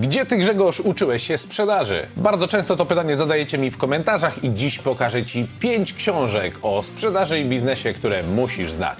Gdzie ty Grzegorz uczyłeś się sprzedaży? Bardzo często to pytanie zadajecie mi w komentarzach i dziś pokażę ci 5 książek o sprzedaży i biznesie, które musisz znać.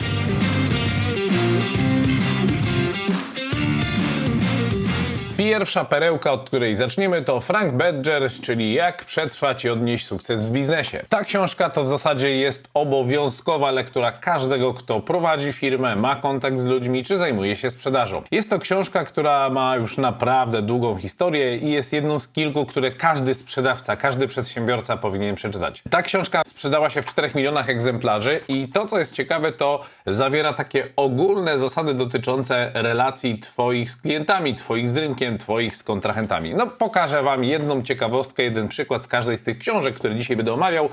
Pierwsza perełka, od której zaczniemy, to Frank Badger, czyli Jak przetrwać i odnieść sukces w biznesie. Ta książka to w zasadzie jest obowiązkowa lektura każdego, kto prowadzi firmę, ma kontakt z ludźmi czy zajmuje się sprzedażą. Jest to książka, która ma już naprawdę długą historię i jest jedną z kilku, które każdy sprzedawca, każdy przedsiębiorca powinien przeczytać. Ta książka sprzedała się w 4 milionach egzemplarzy i to, co jest ciekawe, to zawiera takie ogólne zasady dotyczące relacji Twoich z klientami, Twoich z rynkiem, Twoich z kontrahentami. No, pokażę Wam jedną ciekawostkę, jeden przykład z każdej z tych książek, które dzisiaj będę omawiał.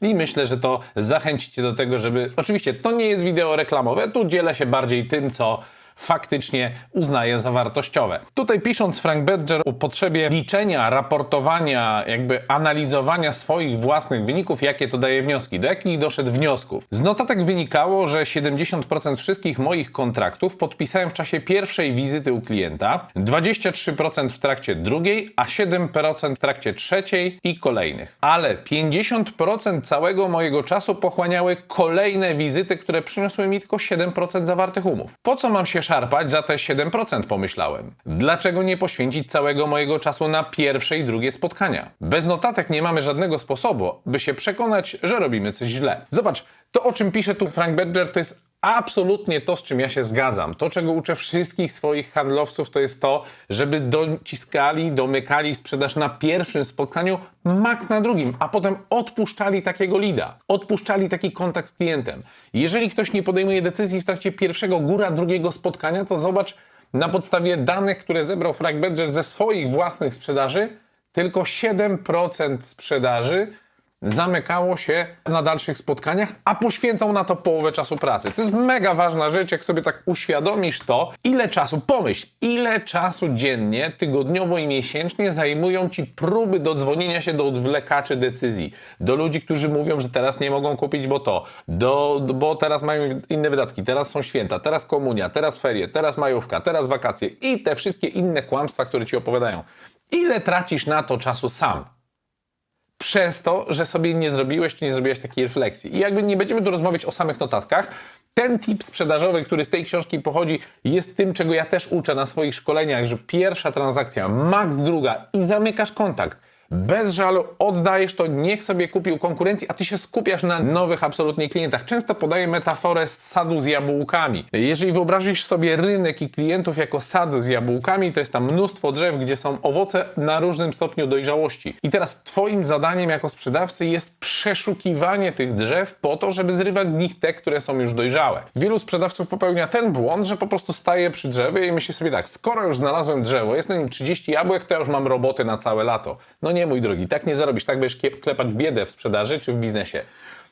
I myślę, że to zachęci Cię do tego, żeby. Oczywiście to nie jest wideo reklamowe, tu dzielę się bardziej tym, co faktycznie uznaję za wartościowe. Tutaj pisząc Frank Badger o potrzebie liczenia, raportowania, jakby analizowania swoich własnych wyników, jakie to daje wnioski, do jakich doszedł wniosków. Z notatek wynikało, że 70% wszystkich moich kontraktów podpisałem w czasie pierwszej wizyty u klienta, 23% w trakcie drugiej, a 7% w trakcie trzeciej i kolejnych. Ale 50% całego mojego czasu pochłaniały kolejne wizyty, które przyniosły mi tylko 7% zawartych umów. Po co mam się szarpać za te 7%, pomyślałem. Dlaczego nie poświęcić całego mojego czasu na pierwsze i drugie spotkania? Bez notatek nie mamy żadnego sposobu, by się przekonać, że robimy coś źle. Zobacz, to o czym pisze tu Frank Badger, to jest absolutnie to, z czym ja się zgadzam. To, czego uczę wszystkich swoich handlowców, to jest to, żeby dociskali, domykali sprzedaż na pierwszym spotkaniu, maks na drugim, a potem odpuszczali takiego lida, odpuszczali taki kontakt z klientem. Jeżeli ktoś nie podejmuje decyzji w trakcie pierwszego, góra drugiego spotkania, to zobacz, na podstawie danych, które zebrał Frank Badger ze swoich własnych sprzedaży, tylko 7% sprzedaży zamykało się na dalszych spotkaniach, a poświęcał na to połowę czasu pracy. To jest mega ważna rzecz, jak sobie tak uświadomisz to, ile czasu, pomyśl, ile czasu dziennie, tygodniowo i miesięcznie zajmują ci próby dodzwonienia się do odwlekaczy decyzji, do ludzi, którzy mówią, że teraz nie mogą kupić, bo to, do, bo teraz mają inne wydatki, teraz są święta, teraz komunia, teraz ferie, teraz majówka, teraz wakacje i te wszystkie inne kłamstwa, które ci opowiadają. Ile tracisz na to czasu sam? Przez to, że sobie nie zrobiłeś czy nie zrobiłaś takiej refleksji. I jakby nie będziemy tu rozmawiać o samych notatkach, ten tip sprzedażowy, który z tej książki pochodzi, jest tym, czego ja też uczę na swoich szkoleniach, że pierwsza transakcja, max druga i zamykasz kontakt. Bez żalu oddajesz to, niech sobie kupił konkurencji, a ty się skupiasz na nowych absolutnie klientach. Często podaję metaforę z sadu z jabłkami. Jeżeli wyobrazisz sobie rynek i klientów jako sad z jabłkami, to jest tam mnóstwo drzew, gdzie są owoce na różnym stopniu dojrzałości. I teraz twoim zadaniem jako sprzedawcy jest przeszukiwanie tych drzew po to, żeby zrywać z nich te, które są już dojrzałe. Wielu sprzedawców popełnia ten błąd, że po prostu staje przy drzewie i myśli sobie tak, skoro już znalazłem drzewo, jest na nim 30 jabłek, to ja już mam roboty na całe lato. No nie, mój drogi, tak nie zarobisz, tak będziesz klepać biedę w sprzedaży czy w biznesie.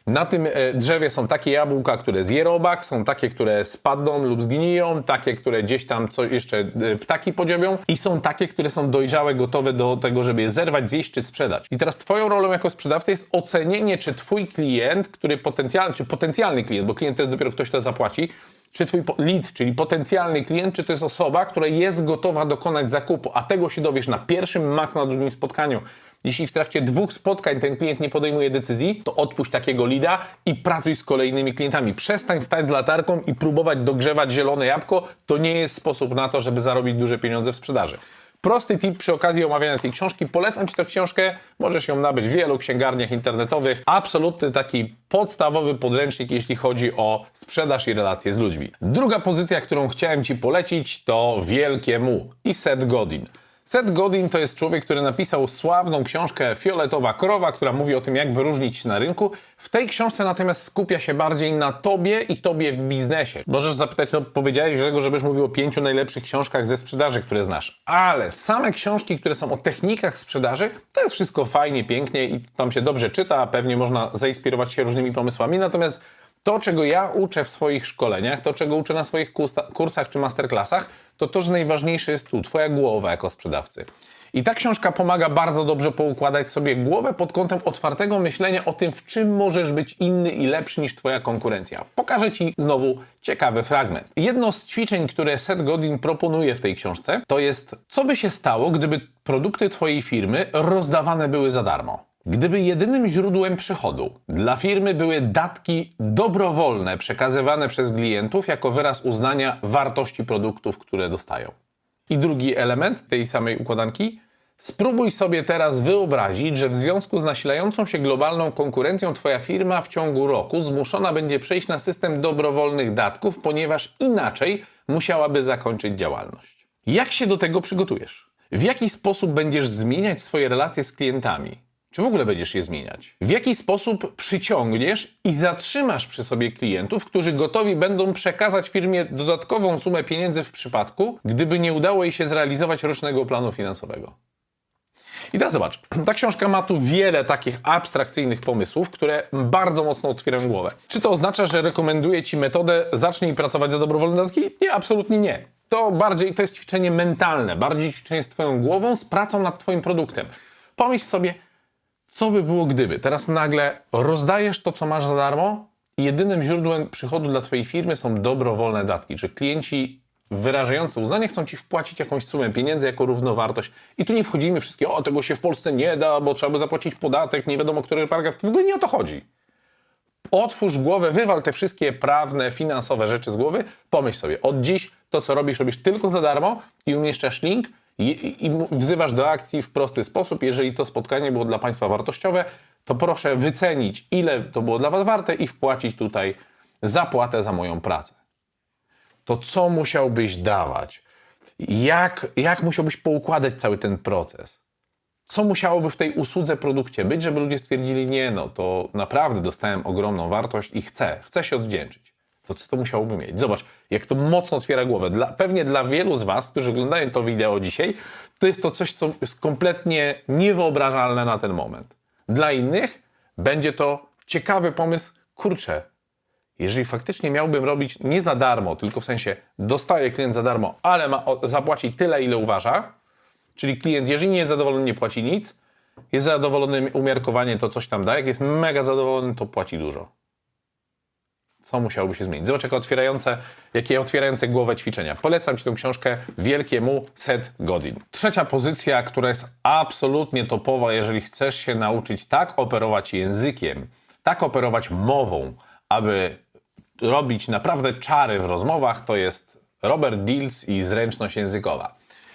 Na tym e, drzewie są takie jabłka, które zje robak, są takie, które spadną lub zgniją, takie, które gdzieś tam co jeszcze e, ptaki podziobią i są takie, które są dojrzałe, gotowe do tego, żeby je zerwać, zjeść czy sprzedać. I teraz twoją rolą jako sprzedawcy jest ocenienie, czy twój klient, który potencjalny, czy potencjalny klient, bo klient to jest dopiero ktoś, kto zapłaci, czy twój lead, czyli potencjalny klient, czy to jest osoba, która jest gotowa dokonać zakupu, a tego się dowiesz na pierwszym, max na drugim spotkaniu. Jeśli w trakcie dwóch spotkań ten klient nie podejmuje decyzji, to odpuść takiego lida i pracuj z kolejnymi klientami. Przestań stać z latarką i próbować dogrzewać zielone jabłko. To nie jest sposób na to, żeby zarobić duże pieniądze w sprzedaży. Prosty tip przy okazji omawiania tej książki. Polecam Ci tę książkę. Możesz ją nabyć w wielu księgarniach internetowych. Absolutny taki podstawowy podręcznik, jeśli chodzi o sprzedaż i relacje z ludźmi. Druga pozycja, którą chciałem Ci polecić, to Wielkie Mu i Seth Godin. Seth Godin to jest człowiek, który napisał sławną książkę Fioletowa Krowa, która mówi o tym, jak wyróżnić się na rynku. W tej książce natomiast skupia się bardziej na tobie i tobie w biznesie. Możesz zapytać, no powiedziałeś, Grzegorz, żebyś mówił o pięciu najlepszych książkach ze sprzedaży, które znasz. Ale same książki, które są o technikach sprzedaży, to jest wszystko fajnie, pięknie i tam się dobrze czyta, pewnie można zainspirować się różnymi pomysłami. Natomiast to, czego ja uczę w swoich szkoleniach, to, czego uczę na swoich kursa- kursach czy masterclassach, to to, że najważniejsze jest tu, twoja głowa jako sprzedawcy. I ta książka pomaga bardzo dobrze poukładać sobie głowę pod kątem otwartego myślenia o tym, w czym możesz być inny i lepszy niż Twoja konkurencja. Pokażę Ci znowu ciekawy fragment. Jedno z ćwiczeń, które Seth Godin proponuje w tej książce, to jest, co by się stało, gdyby produkty Twojej firmy rozdawane były za darmo. Gdyby jedynym źródłem przychodu dla firmy były datki dobrowolne przekazywane przez klientów jako wyraz uznania wartości produktów, które dostają. I drugi element tej samej układanki. Spróbuj sobie teraz wyobrazić, że w związku z nasilającą się globalną konkurencją Twoja firma w ciągu roku zmuszona będzie przejść na system dobrowolnych datków, ponieważ inaczej musiałaby zakończyć działalność. Jak się do tego przygotujesz? W jaki sposób będziesz zmieniać swoje relacje z klientami? Czy w ogóle będziesz je zmieniać? W jaki sposób przyciągniesz i zatrzymasz przy sobie klientów, którzy gotowi będą przekazać firmie dodatkową sumę pieniędzy w przypadku, gdyby nie udało jej się zrealizować rocznego planu finansowego? I teraz zobacz, ta książka ma tu wiele takich abstrakcyjnych pomysłów, które bardzo mocno otwierają głowę. Czy to oznacza, że rekomenduję Ci metodę zacznij pracować za dobrowolne datki? Nie, absolutnie nie. To bardziej to jest ćwiczenie mentalne, bardziej ćwiczenie z Twoją głową, z pracą nad Twoim produktem. Pomyśl sobie, co by było gdyby? Teraz nagle rozdajesz to, co masz za darmo i jedynym źródłem przychodu dla Twojej firmy są dobrowolne datki, że klienci wyrażający uznanie chcą Ci wpłacić jakąś sumę pieniędzy jako równowartość. I tu nie wchodzimy wszystkie, o tego się w Polsce nie da, bo trzeba by zapłacić podatek, nie wiadomo który paragraf. W ogóle nie o to chodzi. Otwórz głowę, wywal te wszystkie prawne, finansowe rzeczy z głowy, pomyśl sobie, od dziś to, co robisz, robisz tylko za darmo i umieszczasz link i, wzywasz do akcji w prosty sposób. Jeżeli to spotkanie było dla Państwa wartościowe, to proszę wycenić, ile to było dla Was warte i wpłacić tutaj zapłatę za moją pracę. To co musiałbyś dawać? Jak, jak musiałbyś poukładać cały ten proces? Co musiałoby w tej usłudze, produkcie być, żeby ludzie stwierdzili, nie no, to naprawdę dostałem ogromną wartość i chcę, chcę się odwdzięczyć. To co to musiałoby mieć? Zobacz, jak to mocno otwiera głowę. Dla, pewnie dla wielu z Was, którzy oglądają to wideo dzisiaj, to jest to coś, co jest kompletnie niewyobrażalne na ten moment. Dla innych będzie to ciekawy pomysł, kurczę, jeżeli faktycznie miałbym robić nie za darmo, tylko w sensie dostaje klient za darmo, ale ma zapłacić tyle, ile uważa, czyli klient, jeżeli nie jest zadowolony, nie płaci nic, jest zadowolony, umiarkowanie to coś tam da, jak jest mega zadowolony, to płaci dużo. Co musiałoby się zmienić? Zobacz, jak otwierające, jakie otwierające głowę ćwiczenia. Polecam Ci tę książkę wielkiemu Seth Godin. Trzecia pozycja, która jest absolutnie topowa, jeżeli chcesz się nauczyć tak operować językiem, tak operować mową, aby robić naprawdę czary w rozmowach, to jest Robert Dills i Zręczność językowa.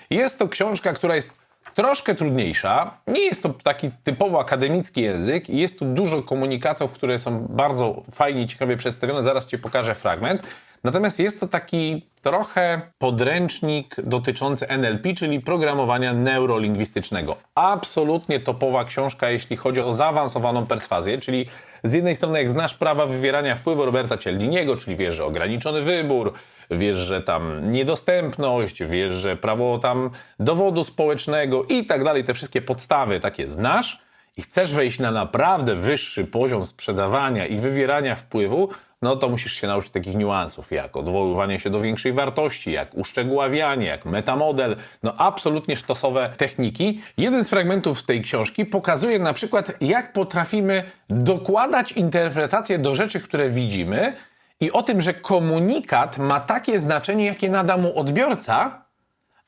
Jest to książka, która jest troszkę trudniejsza. Nie jest to taki typowo akademicki język. Jest tu dużo komunikatów, które są bardzo fajnie i ciekawie przedstawione. Zaraz Ci pokażę fragment. Natomiast jest to taki trochę podręcznik dotyczący NLP, czyli programowania neurolingwistycznego. Absolutnie topowa książka, jeśli chodzi o zaawansowaną perswazję, czyli z jednej strony, jak znasz prawa wywierania wpływu Roberta Cialdiniego, czyli wiesz, że ograniczony wybór, wiesz, że tam niedostępność, wiesz, że prawo tam dowodu społecznego i tak dalej, te wszystkie podstawy takie znasz i chcesz wejść na naprawdę wyższy poziom sprzedawania i wywierania wpływu, no to musisz się nauczyć takich niuansów, jak odwoływanie się do większej wartości, jak uszczegóławianie, jak metamodel, no absolutnie sztosowe techniki. Jeden z fragmentów tej książki pokazuje na przykład, jak potrafimy dokładać interpretację do rzeczy, które widzimy i o tym, że komunikat ma takie znaczenie, jakie nada mu odbiorca,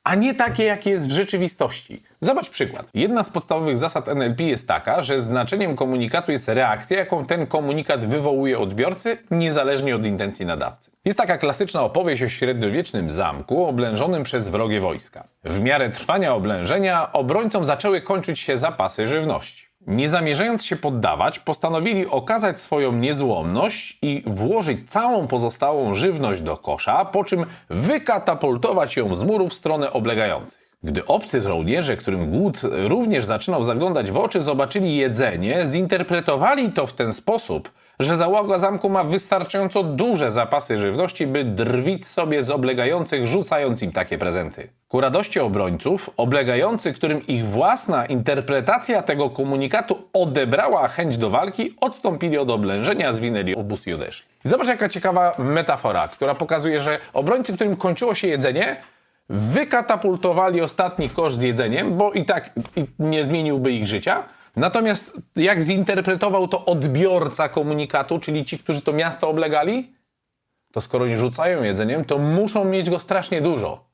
a nie takie, jakie jest w rzeczywistości. Zobacz przykład. Jedna z podstawowych zasad NLP jest taka, że znaczeniem komunikatu jest reakcja, jaką ten komunikat wywołuje odbiorcy, niezależnie od intencji nadawcy. Jest taka klasyczna opowieść o średniowiecznym zamku oblężonym przez wrogie wojska. W miarę trwania oblężenia obrońcom zaczęły kończyć się zapasy żywności. Nie zamierzając się poddawać, postanowili okazać swoją niezłomność i włożyć całą pozostałą żywność do kosza, po czym wykatapultować ją z murów w stronę oblegających. Gdy obcy żołnierze, którym głód również zaczynał zaglądać w oczy, zobaczyli jedzenie, zinterpretowali to w ten sposób, że załoga zamku ma wystarczająco duże zapasy żywności, by drwić sobie z oblegających, rzucając im takie prezenty. Ku radości obrońców, oblegający, którym ich własna interpretacja tego komunikatu odebrała chęć do walki, odstąpili od oblężenia, zwinęli obóz i odeszli. Zobacz, jaka ciekawa metafora, która pokazuje, że obrońcy, którym kończyło się jedzenie, wykatapultowali ostatni kosz z jedzeniem, bo i tak nie zmieniłby ich życia. Natomiast jak zinterpretował to odbiorca komunikatu, czyli ci, którzy to miasto oblegali, to skoro nie rzucają jedzeniem, to muszą mieć go strasznie dużo.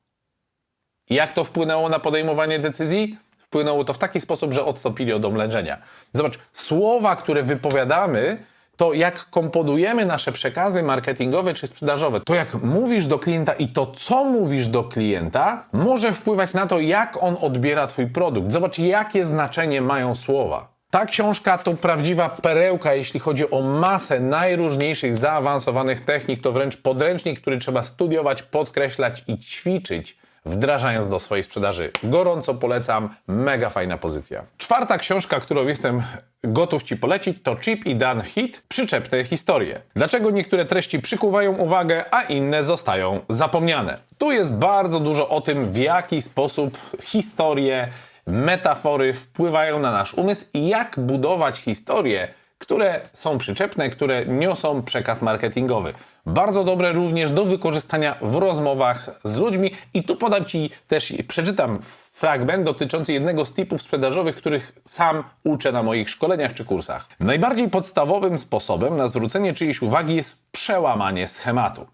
Jak to wpłynęło na podejmowanie decyzji? Wpłynęło to w taki sposób, że odstąpili od omleczenia. Zobacz, słowa, które wypowiadamy, to jak komponujemy nasze przekazy marketingowe czy sprzedażowe, to jak mówisz do klienta i to, co mówisz do klienta, może wpływać na to, jak on odbiera Twój produkt. Zobacz, jakie znaczenie mają słowa. Ta książka to prawdziwa perełka, jeśli chodzi o masę najróżniejszych zaawansowanych technik. To wręcz podręcznik, który trzeba studiować, podkreślać i ćwiczyć, wdrażając do swojej sprzedaży. Gorąco polecam, mega fajna pozycja. Czwarta książka, którą jestem gotów Ci polecić, to Chip i Dan Hit Przyczepne historie. Dlaczego niektóre treści przykuwają uwagę, a inne zostają zapomniane? Tu jest bardzo dużo o tym, w jaki sposób historie, metafory wpływają na nasz umysł i jak budować historie, które są przyczepne, które niosą przekaz marketingowy. Bardzo dobre również do wykorzystania w rozmowach z ludźmi i tu podam Ci też, przeczytam fragment dotyczący jednego z typów sprzedażowych, których sam uczę na moich szkoleniach czy kursach. Najbardziej podstawowym sposobem na zwrócenie czyjejś uwagi jest przełamanie schematu.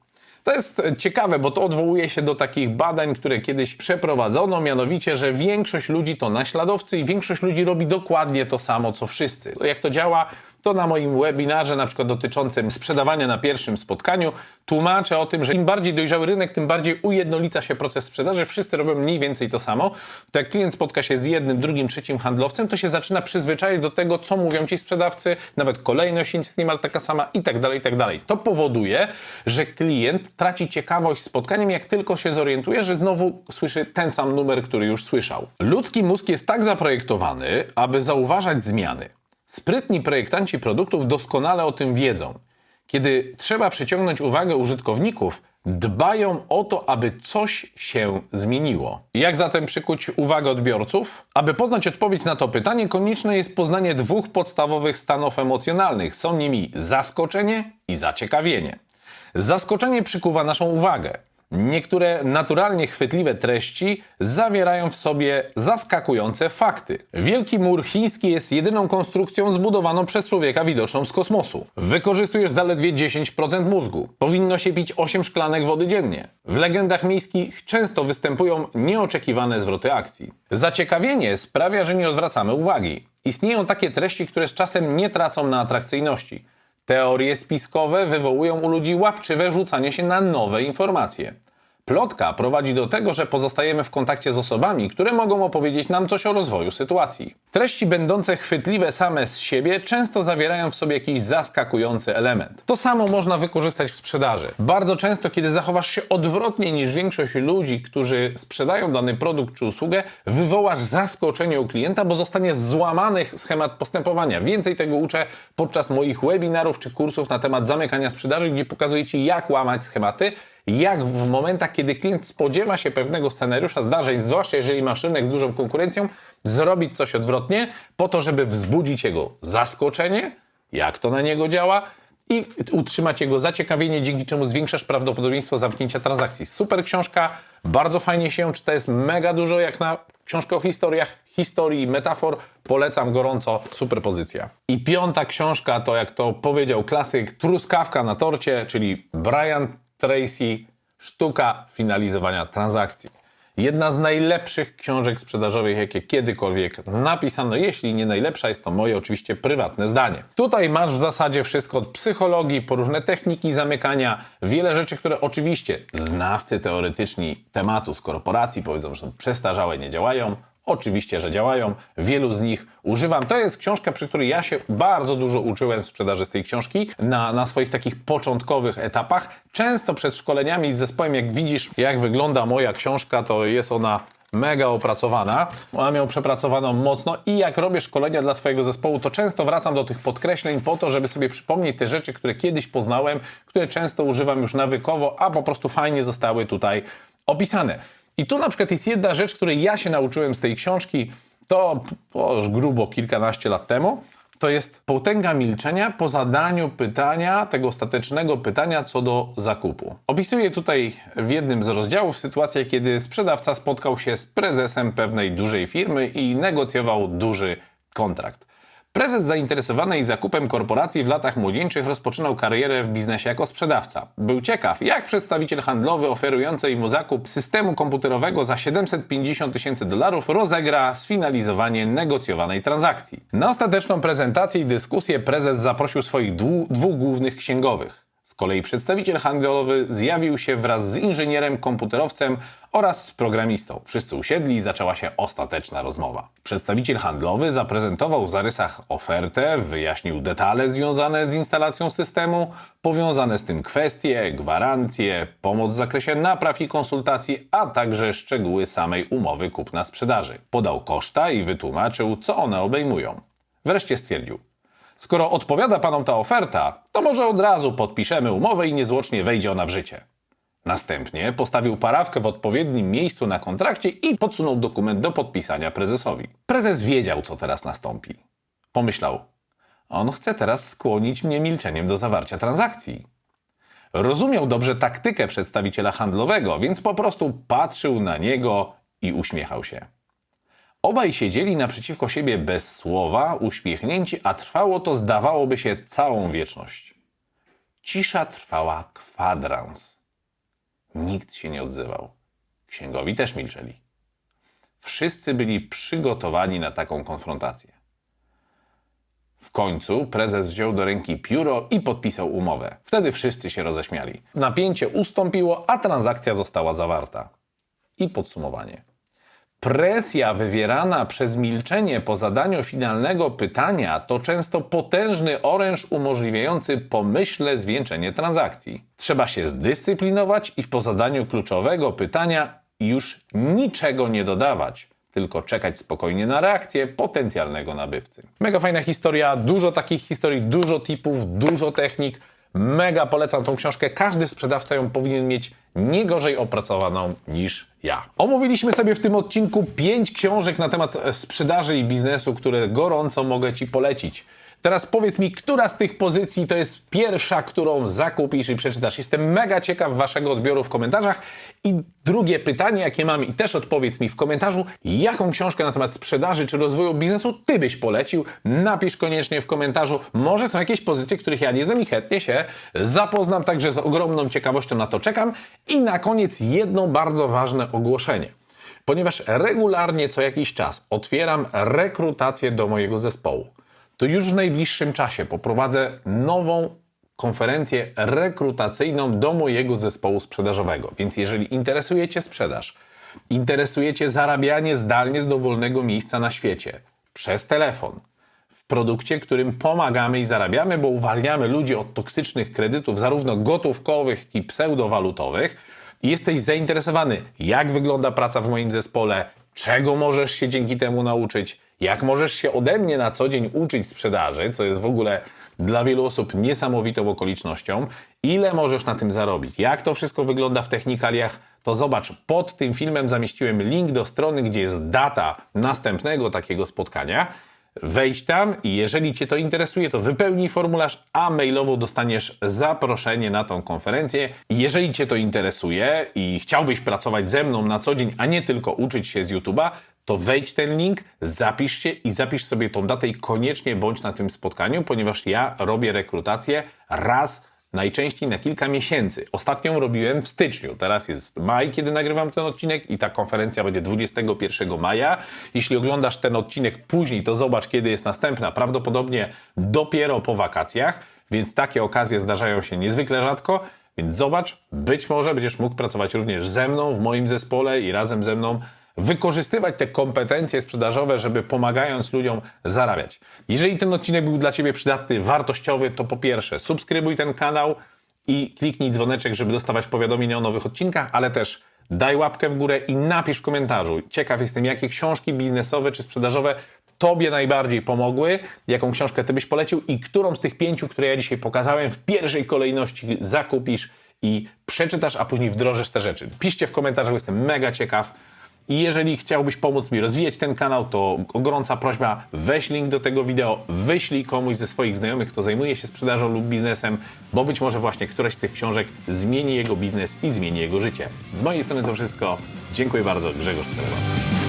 To jest ciekawe, bo to odwołuje się do takich badań, które kiedyś przeprowadzono, mianowicie, że większość ludzi to naśladowcy i większość ludzi robi dokładnie to samo, co wszyscy. Jak to działa? To na moim webinarze, na przykład dotyczącym sprzedawania na pierwszym spotkaniu, tłumaczę o tym, że im bardziej dojrzały rynek, tym bardziej ujednolica się proces sprzedaży. Wszyscy robią mniej więcej to samo. To jak klient spotka się z jednym, drugim, trzecim handlowcem, to się zaczyna przyzwyczaić do tego, co mówią ci sprzedawcy, nawet kolejność jest niemal taka sama i tak dalej, i tak dalej. To powoduje, że klient traci ciekawość spotkaniem, jak tylko się zorientuje, że znowu słyszy ten sam numer, który już słyszał. Ludzki mózg jest tak zaprojektowany, aby zauważać zmiany. Sprytni projektanci produktów doskonale o tym wiedzą. Kiedy trzeba przyciągnąć uwagę użytkowników, dbają o to, aby coś się zmieniło. Jak zatem przykuć uwagę odbiorców? Aby poznać odpowiedź na to pytanie, konieczne jest poznanie dwóch podstawowych stanów emocjonalnych. Są nimi zaskoczenie i zaciekawienie. Zaskoczenie przykuwa naszą uwagę. Niektóre naturalnie chwytliwe treści zawierają w sobie zaskakujące fakty. Wielki mur chiński jest jedyną konstrukcją zbudowaną przez człowieka widoczną z kosmosu. Wykorzystujesz zaledwie 10% mózgu. Powinno się pić 8 szklanek wody dziennie. W legendach miejskich często występują nieoczekiwane zwroty akcji. Zaciekawienie sprawia, że nie odwracamy uwagi. Istnieją takie treści, które z czasem nie tracą na atrakcyjności. Teorie spiskowe wywołują u ludzi łapczywe rzucanie się na nowe informacje. Plotka prowadzi do tego, że pozostajemy w kontakcie z osobami, które mogą opowiedzieć nam coś o rozwoju sytuacji. Treści będące chwytliwe same z siebie często zawierają w sobie jakiś zaskakujący element. To samo można wykorzystać w sprzedaży. Bardzo często, kiedy zachowasz się odwrotnie niż większość ludzi, którzy sprzedają dany produkt czy usługę, wywołasz zaskoczenie u klienta, bo zostanie złamany schemat postępowania. Więcej tego uczę podczas moich webinarów czy kursów na temat zamykania sprzedaży, gdzie pokazuję Ci, jak łamać schematy jak w momentach, kiedy klient spodziewa się pewnego scenariusza zdarzeń, zwłaszcza jeżeli masz rynek z dużą konkurencją, zrobić coś odwrotnie, po to, żeby wzbudzić jego zaskoczenie, jak to na niego działa i utrzymać jego zaciekawienie, dzięki czemu zwiększasz prawdopodobieństwo zamknięcia transakcji. Super książka, bardzo fajnie się czyta, jest mega dużo jak na książkę o historiach, historii, metafor. Polecam gorąco, super pozycja. I piąta książka to, jak to powiedział klasyk, truskawka na torcie, czyli Brian Tracy Sztuka finalizowania transakcji. Jedna z najlepszych książek sprzedażowych, jakie kiedykolwiek napisano. Jeśli nie najlepsza, jest to moje oczywiście prywatne zdanie. Tutaj masz w zasadzie wszystko od psychologii, po różne techniki zamykania, wiele rzeczy, które oczywiście znawcy teoretyczni tematu z korporacji powiedzą, że są przestarzałe, nie działają. Oczywiście, że działają. Wielu z nich używam. To jest książka, przy której ja się bardzo dużo uczyłem sprzedaży z tej książki na, na swoich takich początkowych etapach. Często przed szkoleniami z zespołem, jak widzisz, jak wygląda moja książka, to jest ona mega opracowana. Mam ją przepracowaną mocno i jak robię szkolenia dla swojego zespołu, to często wracam do tych podkreśleń po to, żeby sobie przypomnieć te rzeczy, które kiedyś poznałem, które często używam już nawykowo, a po prostu fajnie zostały tutaj opisane. I tu na przykład jest jedna rzecz, której ja się nauczyłem z tej książki, to już grubo kilkanaście lat temu. to jest potęga milczenia po zadaniu pytania, tego ostatecznego pytania co do zakupu. Opisuję tutaj w jednym z rozdziałów sytuację, kiedy sprzedawca spotkał się z prezesem pewnej dużej firmy i negocjował duży kontrakt. Prezes zainteresowany zakupem korporacji w latach młodzieńczych rozpoczynał karierę w biznesie jako sprzedawca. Był ciekaw, jak przedstawiciel handlowy oferujący mu zakup systemu komputerowego za 750 tysięcy dolarów rozegra sfinalizowanie negocjowanej transakcji. Na ostateczną prezentację i dyskusję prezes zaprosił swoich dwóch głównych księgowych. Z kolei przedstawiciel handlowy zjawił się wraz z inżynierem, komputerowcem oraz programistą. Wszyscy usiedli i zaczęła się ostateczna rozmowa. Przedstawiciel handlowy zaprezentował w zarysach ofertę, wyjaśnił detale związane z instalacją systemu, powiązane z tym kwestie, gwarancje, pomoc w zakresie napraw i konsultacji, a także szczegóły samej umowy kupna-sprzedaży. Podał koszta i wytłumaczył, co one obejmują. Wreszcie stwierdził, Skoro odpowiada panom ta oferta, to może od razu podpiszemy umowę i niezwłocznie wejdzie ona w życie. Następnie postawił parawkę w odpowiednim miejscu na kontrakcie i podsunął dokument do podpisania prezesowi. Prezes wiedział, co teraz nastąpi. Pomyślał, on chce teraz skłonić mnie milczeniem do zawarcia transakcji. Rozumiał dobrze taktykę przedstawiciela handlowego, więc po prostu patrzył na niego i uśmiechał się. Obaj siedzieli naprzeciwko siebie bez słowa, uśmiechnięci, a trwało to, zdawałoby się, całą wieczność. Cisza trwała kwadrans. Nikt się nie odzywał. Księgowi też milczeli. Wszyscy byli przygotowani na taką konfrontację. W końcu prezes wziął do ręki pióro i podpisał umowę. Wtedy wszyscy się roześmiali. Napięcie ustąpiło, a transakcja została zawarta. I podsumowanie. Presja wywierana przez milczenie po zadaniu finalnego pytania to często potężny oręż umożliwiający pomyślne zwieńczenie transakcji. Trzeba się zdyscyplinować i po zadaniu kluczowego pytania już niczego nie dodawać, tylko czekać spokojnie na reakcję potencjalnego nabywcy. Mega fajna historia, dużo takich historii, dużo tipów, dużo technik. Mega polecam tą książkę. Każdy sprzedawca ją powinien mieć nie gorzej opracowaną niż ja. Omówiliśmy sobie w tym odcinku pięć książek na temat sprzedaży i biznesu, które gorąco mogę Ci polecić. Teraz powiedz mi, która z tych pozycji to jest pierwsza, którą zakupisz i przeczytasz. Jestem mega ciekaw Waszego odbioru w komentarzach. I drugie pytanie, jakie mam, i też odpowiedz mi w komentarzu, jaką książkę na temat sprzedaży czy rozwoju biznesu Ty byś polecił. Napisz koniecznie w komentarzu. Może są jakieś pozycje, których ja nie znam i chętnie się zapoznam, także z ogromną ciekawością na to czekam. I na koniec jedno bardzo ważne ogłoszenie ponieważ regularnie co jakiś czas otwieram rekrutację do mojego zespołu to już w najbliższym czasie poprowadzę nową konferencję rekrutacyjną do mojego zespołu sprzedażowego. Więc jeżeli interesujecie sprzedaż, interesujecie zarabianie zdalnie z dowolnego miejsca na świecie, przez telefon, w produkcie, którym pomagamy i zarabiamy, bo uwalniamy ludzi od toksycznych kredytów, zarówno gotówkowych, jak i pseudowalutowych, i jesteś zainteresowany, jak wygląda praca w moim zespole, czego możesz się dzięki temu nauczyć, jak możesz się ode mnie na co dzień uczyć sprzedaży, co jest w ogóle dla wielu osób niesamowitą okolicznością, ile możesz na tym zarobić, jak to wszystko wygląda w technikaliach, to zobacz, pod tym filmem zamieściłem link do strony, gdzie jest data następnego takiego spotkania. Wejdź tam i jeżeli Cię to interesuje, to wypełnij formularz, a mailowo dostaniesz zaproszenie na tą konferencję. Jeżeli Cię to interesuje i chciałbyś pracować ze mną na co dzień, a nie tylko uczyć się z YouTube'a, to wejdź ten link, zapisz się i zapisz sobie tą datę i koniecznie bądź na tym spotkaniu, ponieważ ja robię rekrutację raz najczęściej na kilka miesięcy. Ostatnią robiłem w styczniu, teraz jest maj, kiedy nagrywam ten odcinek i ta konferencja będzie 21 maja. Jeśli oglądasz ten odcinek później, to zobacz, kiedy jest następna, prawdopodobnie dopiero po wakacjach, więc takie okazje zdarzają się niezwykle rzadko. Więc zobacz, być może będziesz mógł pracować również ze mną w moim zespole i razem ze mną wykorzystywać te kompetencje sprzedażowe, żeby pomagając ludziom zarabiać. Jeżeli ten odcinek był dla Ciebie przydatny, wartościowy, to po pierwsze subskrybuj ten kanał i kliknij dzwoneczek, żeby dostawać powiadomienia o nowych odcinkach, ale też daj łapkę w górę i napisz w komentarzu. Ciekaw jestem, jakie książki biznesowe czy sprzedażowe Tobie najbardziej pomogły, jaką książkę Ty byś polecił i którą z tych pięciu, które ja dzisiaj pokazałem, w pierwszej kolejności zakupisz i przeczytasz, a później wdrożysz te rzeczy. Piszcie w komentarzach, jestem mega ciekaw I jeżeli chciałbyś pomóc mi rozwijać ten kanał, to gorąca prośba, weź link do tego wideo, wyślij komuś ze swoich znajomych, kto zajmuje się sprzedażą lub biznesem, bo być może właśnie któraś z tych książek zmieni jego biznes i zmieni jego życie. Z mojej strony to wszystko. Dziękuję bardzo, Grzegorz Celeban.